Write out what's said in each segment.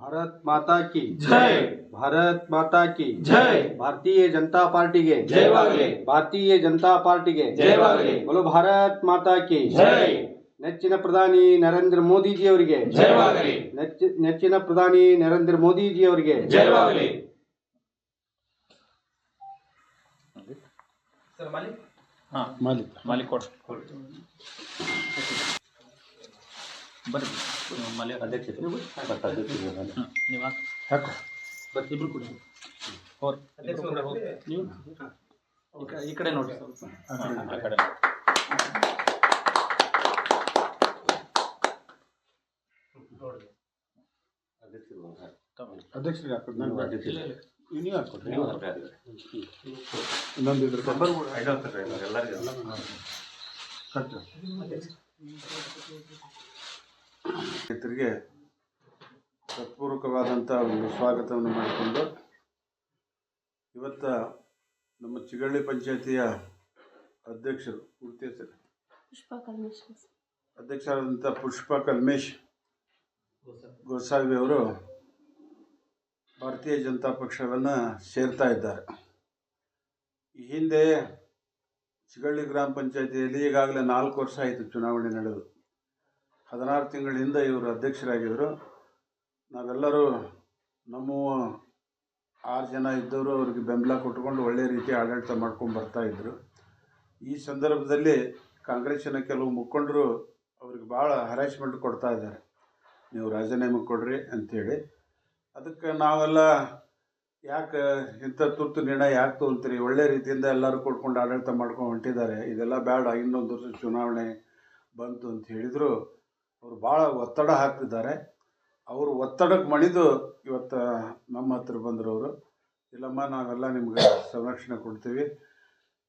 भारत माता की। जय। भारत माता की। जय। भारतीय जनता पार्टी के। जय भारतीय जनता पार्टी के। जय बोलो भारत माता की। जय। नेचिन प्रधान नरेंद्र मोदी जी ಅವರಿಗೆ जय नेचिन प्रधान नरेंद्र मोदी जी ಅವರಿಗೆ जय मालिक? हाँ मालिक। मालिक कोड ಬರ್ರಿ. ಮನೆ ಅಧ್ಯಕ್ಷ ನೀವು ಬರ್ರಿ. ಇಬ್ರು ಕೊಡಿ. ಹೋರ್ ಇಬ್ರು ಕೂಡ ಹೋಗಿ. ನೀವು? ಈ ಕಡೆ- ಈ ಕಡೆ ನೋಡಿ. ಹಾ, ಆ ಕಡೆ. ತಗೊಳ್ಳಿ. ಅಧ್ಯಕ್ಷರಿಗೆ ಹಾಕೋದು ನಾನು ಇಲ್ಲ. ನೀವು ಹಾಕೊಡ್ರಿ ನೀವು ರೈತರಿಗೆ ಸತ್ಪೂರ್ವಕವಾದಂಥ ಒಂದು ಸ್ವಾಗತವನ್ನು ಮಾಡಿಕೊಂಡು ಇವತ್ತು ನಮ್ಮ ಚಿಗಳ್ಳಿ ಪಂಚಾಯತಿಯ ಅಧ್ಯಕ್ಷರು ಪೂರ್ತಿ ಹೆಸರು? ಪುಷ್ಪ ಕಲ್ಮೇಶ್ ಅಧ್ಯಕ್ಷರಾದಂಥ ಪುಷ್ಪ ಕಲ್ಮೇಶ್ ಗೋಸಾವಿ ಅವರು ಭಾರತೀಯ ಜನತಾ ಪಕ್ಷವನ್ನು ಸೇರ್ತಾ ಇದ್ದಾರೆ. ಈ ಹಿಂದೆ ಚಿಗಳ್ಳಿ ಗ್ರಾಮ ಪಂಚಾಯತಿಯಲ್ಲಿ ಈಗಾಗಲೇ ನಾಲ್ಕು ವರ್ಷ ಆಯಿತು ಚುನಾವಣೆ ನಡೆದು. ಹದಿನಾರು ತಿಂಗಳಿಂದ ಇವರು ಅಧ್ಯಕ್ಷರಾಗಿದ್ದರು. ನಾವೆಲ್ಲರೂ ನಮ್ಮ ಆರು ಜನ ಇದ್ದವರು ಅವ್ರಿಗೆ ಬೆಂಬಲ ಕೊಟ್ಕೊಂಡು ಒಳ್ಳೆಯ ರೀತಿ ಆಡಳಿತ ಮಾಡ್ಕೊಂಡು ಬರ್ತಾ ಇದ್ದರು. ಈ ಸಂದರ್ಭದಲ್ಲಿ ಕಾಂಗ್ರೆಸ್ಸಿನ ಕೆಲವು ಮುಖಂಡರು ಅವ್ರಿಗೆ ಭಾಳ ಹರಾಸ್ಮೆಂಟ್ ಕೊಡ್ತಾ ಇದ್ದಾರೆ. ನೀವು ರಾಜೀನಾಮೆ ಕೊಡ್ರಿ ಅಂಥೇಳಿ ಅದಕ್ಕೆ ನಾವೆಲ್ಲ ಯಾಕೆ ಇಂಥ ತುರ್ತು ನಿರ್ಣಯ ಯಾಕೆ ತೊಗೊಂತೀರಿ ಒಳ್ಳೆ ರೀತಿಯಿಂದ ಎಲ್ಲರೂ ಕೊಡ್ಕೊಂಡು ಆಡಳಿತ ಮಾಡ್ಕೊಂಡು ಹೊಂಟಿದ್ದಾರೆ. ಇದೆಲ್ಲ ಬೇಡ. ಇನ್ನೊಂದು ವರ್ಷ ಚುನಾವಣೆ ಬಂತು ಅಂತ ಹೇಳಿದರು. ಅವರು ಭಾಳ ಒತ್ತಡ ಹಾಕ್ತಿದ್ದಾರೆ ಅವರು ಒತ್ತಡಕ್ಕೆ ಮಣಿದು ಇವತ್ತು ನಮ್ಮ ಹತ್ರ ಬಂದರು ಅವರು. ಇಲ್ಲಮ್ಮ, ನಾವೆಲ್ಲ ನಿಮ್ಗೆ ಸಂರಕ್ಷಣೆ ಕೊಡ್ತೀವಿ.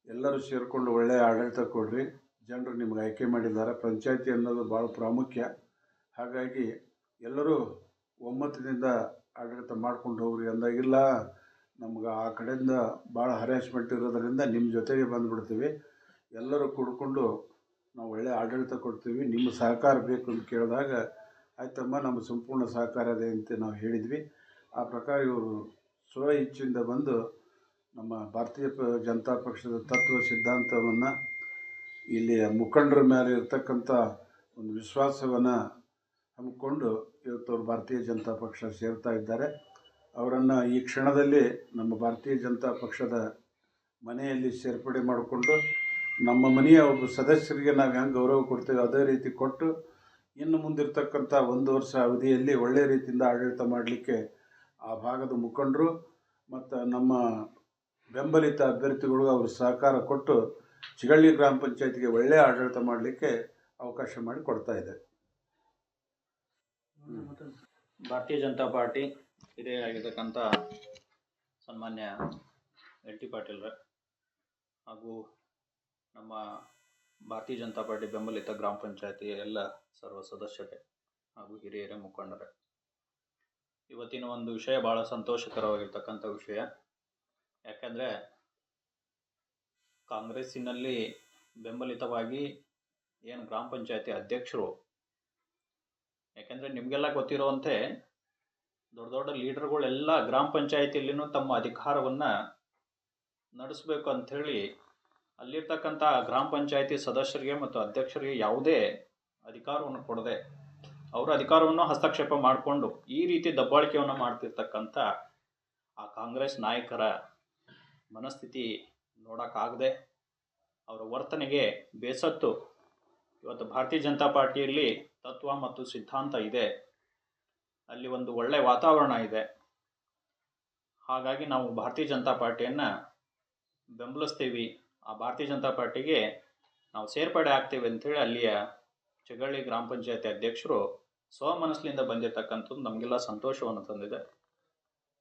ಎಲ್ಲರೂ ಸೇರಿಕೊಂಡು ಒಳ್ಳೆಯ ಆಡಳಿತ ಕೊಡ್ರಿ. ಜನರು ನಿಮ್ಗೆ ಆಯ್ಕೆ ಮಾಡಿದ್ದಾರೆ. ಪಂಚಾಯತಿ ಅನ್ನೋದು ಭಾಳ ಪ್ರಾಮುಖ್ಯ. ಹಾಗಾಗಿ ಎಲ್ಲರೂ ಒಮ್ಮತದಿಂದ ಆಡಳಿತ ಮಾಡ್ಕೊಂಡು ಹೋಗ್ರಿ ಅಂದಾಗಿಲ್ಲ. ನಮ್ಗೆ ಆ ಕಡೆಯಿಂದ ಭಾಳ ಹರಾಸ್ಮೆಂಟ್ ಇರೋದರಿಂದ ನಿಮ್ಮ ಜೊತೆಗೆ ಬಂದುಬಿಡ್ತೀವಿ. ಎಲ್ಲರೂ ಕೂಡ್ಕೊಂಡು ನಾವು ಒಳ್ಳೆಯ ಆಡಳಿತ ಕೊಡ್ತೀವಿ, ನಿಮ್ಮ ಸಹಕಾರ ಬೇಕು ಅಂತ ಕೇಳಿದಾಗ, ಆಯ್ತಮ್ಮ, ನಮ್ಮ ಸಂಪೂರ್ಣ ಸಹಕಾರ ಇದೆ ಅಂತ ನಾವು ಹೇಳಿದ್ವಿ. ಆ ಪ್ರಕಾರ ಇವರು ಸ್ವ ಇಚ್ಛೆಯಿಂದ ಬಂದು ನಮ್ಮ ಭಾರತೀಯ ಜನತಾ ಪಕ್ಷದ ತತ್ವ ಸಿದ್ಧಾಂತವನ್ನು ಇಲ್ಲಿಯ ಮುಖಂಡರ ಮೇಲೆ ಇರತಕ್ಕಂಥ ಒಂದು ವಿಶ್ವಾಸವನ್ನು ಹಮ್ಮಿಕೊಂಡು ಇವತ್ತು ಅವರು ಭಾರತೀಯ ಜನತಾ ಪಕ್ಷ ಸೇರ್ತಾ ಇದ್ದಾರೆ. ಅವರನ್ನು ಈ ಕ್ಷಣದಲ್ಲಿ ನಮ್ಮ ಭಾರತೀಯ ಜನತಾ ಪಕ್ಷದ ಮನೆಯಲ್ಲಿ ಸೇರ್ಪಡೆ ಮಾಡಿಕೊಂಡು ನಮ್ಮ ಮನೆಯ ಒಬ್ಬ ಸದಸ್ಯರಿಗೆ ನಾವು ಹೆಂಗೆ ಗೌರವ ಕೊಡ್ತೇವೆ ಅದೇ ರೀತಿ ಕೊಟ್ಟು ಇನ್ನು ಮುಂದಿರ್ತಕ್ಕಂಥ ಒಂದು ವರ್ಷ ಅವಧಿಯಲ್ಲಿ ಒಳ್ಳೆಯ ರೀತಿಯಿಂದ ಆಡಳಿತ ಮಾಡಲಿಕ್ಕೆ ಆ ಭಾಗದ ಮುಖಂಡರು ಮತ್ತು ನಮ್ಮ ಬೆಂಬಲಿತ ಅಭ್ಯರ್ಥಿಗಳು ಅವರು ಸಹಕಾರ ಕೊಟ್ಟು ಚಿಗಳ್ಳಿ ಗ್ರಾಮ ಪಂಚಾಯತಿಗೆ ಒಳ್ಳೆಯ ಆಡಳಿತ ಮಾಡಲಿಕ್ಕೆ ಅವಕಾಶ ಮಾಡಿ ಕೊಡ್ತಾ ಇದೆ. ಭಾರತೀಯ ಜನತಾ ಪಾರ್ಟಿ ಹಿರಿಯರಾಗಿರ್ತಕ್ಕಂಥ ಸನ್ಮಾನ್ಯ ಎಲ್ ಟಿ ಪಾಟೀಲ್ರ ಹಾಗೂ ನಮ್ಮ ಭಾರತೀಯ ಜನತಾ ಪಾರ್ಟಿ ಬೆಂಬಲಿತ ಗ್ರಾಮ ಪಂಚಾಯತಿಯ ಎಲ್ಲ ಸರ್ವ ಸದಸ್ಯರೇ ಹಾಗೂ ಹಿರಿಯರೇ ಮುಖಂಡರೇ. ಇವತ್ತಿನ ಒಂದು ವಿಷಯ ಭಾಳ ಸಂತೋಷಕರವಾಗಿರ್ತಕ್ಕಂಥ ವಿಷಯ. ಯಾಕಂದರೆ ಕಾಂಗ್ರೆಸ್ಸಿನಲ್ಲಿ ಬೆಂಬಲಿತವಾಗಿ ಏನು ಗ್ರಾಮ ಪಂಚಾಯತಿ ಅಧ್ಯಕ್ಷರು, ಯಾಕೆಂದರೆ ನಿಮಗೆಲ್ಲ ಗೊತ್ತಿರುವಂತೆ ದೊಡ್ಡ ದೊಡ್ಡ ಲೀಡರ್ಗಳೆಲ್ಲ ಗ್ರಾಮ ಪಂಚಾಯತಿಯಲ್ಲಿನೂ ತಮ್ಮ ಅಧಿಕಾರವನ್ನು ನಡೆಸಬೇಕು ಅಂಥೇಳಿ ಅಲ್ಲಿರ್ತಕ್ಕಂಥ ಗ್ರಾಮ ಪಂಚಾಯತಿ ಸದಸ್ಯರಿಗೆ ಮತ್ತು ಅಧ್ಯಕ್ಷರಿಗೆ ಯಾವುದೇ ಅಧಿಕಾರವನ್ನು ಕೊಡದೆ ಅವರ ಅಧಿಕಾರವನ್ನು ಹಸ್ತಕ್ಷೇಪ ಮಾಡಿಕೊಂಡು ಈ ರೀತಿ ದಬ್ಬಾಳಿಕೆಯನ್ನು ಮಾಡ್ತಿರ್ತಕ್ಕಂಥ ಆ ಕಾಂಗ್ರೆಸ್ ನಾಯಕರ ಮನಸ್ಥಿತಿ ನೋಡೋಕ್ಕಾಗದೆ ಅವರ ವರ್ತನೆಗೆ ಬೇಸತ್ತು. ಇವತ್ತು ಭಾರತೀಯ ಜನತಾ ಪಾರ್ಟಿಯಲ್ಲಿ ತತ್ವ ಮತ್ತು ಸಿದ್ಧಾಂತ ಇದೆ. ಅಲ್ಲಿ ಒಂದು ಒಳ್ಳೆಯ ವಾತಾವರಣ ಇದೆ. ಹಾಗಾಗಿ ನಾವು ಭಾರತೀಯ ಜನತಾ ಪಾರ್ಟಿಯನ್ನು ಬೆಂಬಲಿಸ್ತೀವಿ. ಆ ಭಾರತೀಯ ಜನತಾ ಪಾರ್ಟಿಗೆ ನಾವು ಸೇರ್ಪಡೆ ಆಗ್ತೇವೆ ಅಂಥೇಳಿ ಅಲ್ಲಿಯ ಚಗಳ್ಳಿ ಗ್ರಾಮ ಪಂಚಾಯತಿ ಅಧ್ಯಕ್ಷರು ಸ್ವಮನಸ್ಸಿನಿಂದ ಬಂದಿರತಕ್ಕಂಥದ್ದು ನಮಗೆಲ್ಲ ಸಂತೋಷವನ್ನು ತಂದಿದೆ.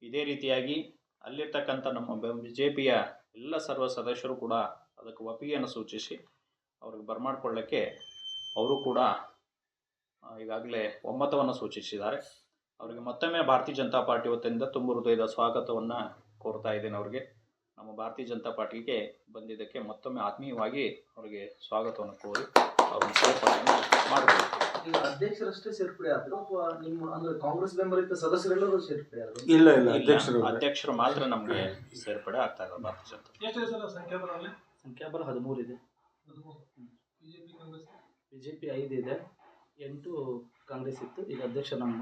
ಇದೇ ರೀತಿಯಾಗಿ ಅಲ್ಲಿರ್ತಕ್ಕಂಥ ನಮ್ಮ ಬಿ ಜೆ ಪಿಯ ಎಲ್ಲ ಸರ್ವ ಸದಸ್ಯರು ಕೂಡ ಅದಕ್ಕೆ ಒಪ್ಪಿಗೆಯನ್ನು ಸೂಚಿಸಿ ಅವ್ರಿಗೆ ಬರಮಾಡ್ಕೊಳ್ಳೋಕ್ಕೆ ಅವರು ಕೂಡ ಈಗಾಗಲೇ ಒಮ್ಮತವನ್ನು ಸೂಚಿಸಿದ್ದಾರೆ. ಅವರಿಗೆ ಮತ್ತೊಮ್ಮೆ ಭಾರತೀಯ ಜನತಾ ಪಾರ್ಟಿ ವತಿಯಿಂದ ತುಂಬ ಹೃದಯದ ಸ್ವಾಗತವನ್ನು ಕೋರ್ತಾ ಇದ್ದೇನೆ ಅವರಿಗೆ. ನಮ್ಮ ಭಾರತೀಯ ಜನತಾ ಪಾರ್ಟಿಗೆ ಬಂದಿದ್ದಕ್ಕೆ ಮತ್ತೊಮ್ಮೆ ಆತ್ಮೀಯವಾಗಿ ಅವರಿಗೆ ಸ್ವಾಗತವನ್ನು ಕೋರಿ ಅವ್ರನ್ನ ಸೇರ್ಪಡೆಯನ್ನು ಮಾಡಬೇಕು ಈಗ ಅಧ್ಯಕ್ಷರಷ್ಟೇ ಸೇರ್ಪಡೆ ಆದ್ರು ಅಥವಾ ನಿಮ್ಮ ಅಂದ್ರೆ ಕಾಂಗ್ರೆಸ್ ಬೆಂಬಲಿತ ಸದಸ್ಯರೆಲ್ಲರೂ ಸೇರ್ಪಡೆ ಆದ್ರು? ಇಲ್ಲ ಇಲ್ಲ ಅಧ್ಯಕ್ಷರು ಅಧ್ಯಕ್ಷರು ಮಾತ್ರ ನಮಗೆ ಸೇರ್ಪಡೆ ಆಗ್ತಾ ಇರೋದು ಭಾರತೀಯ ಜನತಾ ಸಂಖ್ಯಾಬಲ ಹದಿಮೂರು ಇದೆ. ಬಿಜೆಪಿ ಐದು ಇದೆ ಎಂಟು ಕಾಂಗ್ರೆಸ್ ಇತ್ತು ಈಗ ಅಧ್ಯಕ್ಷ ನಮ್ಮ